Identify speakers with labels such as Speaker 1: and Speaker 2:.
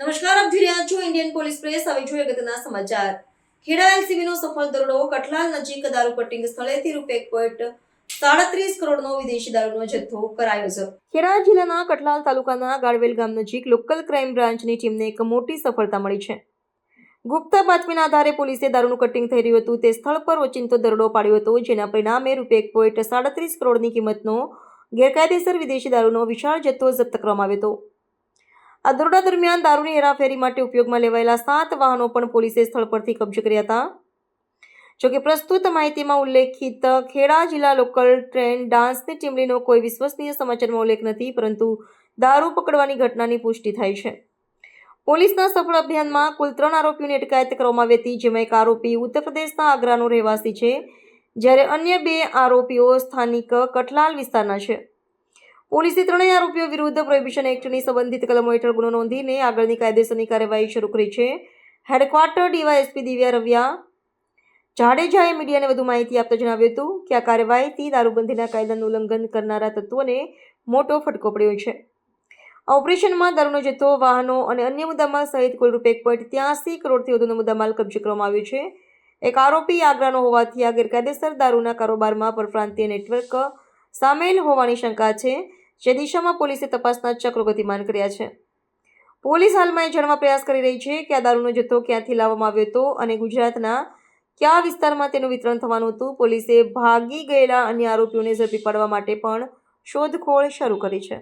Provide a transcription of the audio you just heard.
Speaker 1: નમસ્કાર, આપ જોઈ રહ્યા છો ઇન્ડિયન પોલીસ પ્રેસ હવે જોઈએ અગત્યના સમાચાર. ખેડા એલસીબીનો સફળ દરોડો કઠલાલ નજીક દારૂ સ્થળેથી રૂપિયા એક પોઈન્ટ સાડત્રીસ કરોડનો જથ્થો કરાયો છે. ખેડા જિલ્લાના કઠલાલ તાલુકાના ગાળવેલ ગામ નજીક લોકલ ક્રાઇમ બ્રાન્ચની ટીમને એક મોટી સફળતા મળી છે. ગુપ્ત બાતમીના આધારે પોલીસે દારૂનું કટિંગ થઈ રહ્યું હતું. તે સ્થળ પર ઓચિંતો દરોડો પાડ્યો હતો, જેના પરિણામે રૂપિયા એક પોઈન્ટ સાડત્રીસ કરોડની કિંમતનો ગેરકાયદેસર વિદેશી દારૂનો વિશાળ જથ્થો જપ્ત કરવામાં આવ્યો હતો. આ દરોડા દરમિયાન દારૂની હેરાફેરી માટે ઉપયોગમાં લેવાયેલા સાત વાહનો પણ પોલીસે સ્થળ પરથી કબજે કર્યા હતા. જોકે પ્રસ્તુત માહિતીમાં ઉલ્લેખિત ખેડા જિલ્લા લોકલ ટ્રેન ડાન્સની ટીમલીનો કોઈ વિશ્વસનીય સમાચારમાં ઉલ્લેખ નથી, પરંતુ દારૂ પકડવાની ઘટનાની પુષ્ટિ થાય છે. પોલીસના સફળ અભિયાનમાં કુલ ત્રણ આરોપીઓની અટકાયત કરવામાં આવી હતી, જેમાં એક આરોપી ઉત્તર પ્રદેશના આગ્રાનો રહેવાસી છે. જ્યારે અન્ય બે આરોપીઓ સ્થાનિક કઠલાલ વિસ્તારના છે. પોલીસે ત્રણેય આરોપીઓ વિરુદ્ધ પ્રોહિબિશન એક્ટની સંબંધિત કલમો હેઠળ ગુનો નોંધીને આગળની કાયદેસરની કાર્યવાહી શરૂ કરી છે. હેડક્વાર્ટર ડીવાયએસપી દિવ્યા રવિયા જાડેજાએ મીડિયાને વધુ માહિતી આપતા જણાવ્યું હતું કે આ કાર્યવાહીથી દારૂબંધીના કાયદાનું ઉલ્લંઘન કરનારા તત્વોને મોટો ફટકો પડ્યો છે. આ ઓપરેશનમાં દારૂનો જથ્થો, વાહનો અને અન્ય મુદ્દામાલ સહિત કુલ રૂપે એક પોઈન્ટ ત્યાસી કરોડથી વધુનો મુદ્દામાલ કબજે કરવામાં આવ્યો છે. એક આરોપી આગ્રાનો હોવાથી આ ગેરકાયદેસર દારૂના કારોબારમાં પરપ્રાંતીય નેટવર્ક સામેલ હોવાની શંકા છે. જે દિશામાં પોલીસે તપાસના ચક્રો ગતિમાન કર્યા છે. પોલીસ હાલમાં એ જાણવા પ્રયાસ કરી રહી છે કે આ દારૂનો જથ્થો ક્યાંથી લાવવામાં આવ્યો હતો અને ગુજરાતના કયા વિસ્તારમાં તેનું વિતરણ થવાનું હતું. પોલીસે ભાગી ગયેલા અન્ય આરોપીઓને ઝડપી પાડવા માટે પણ શોધખોળ શરૂ કરી છે.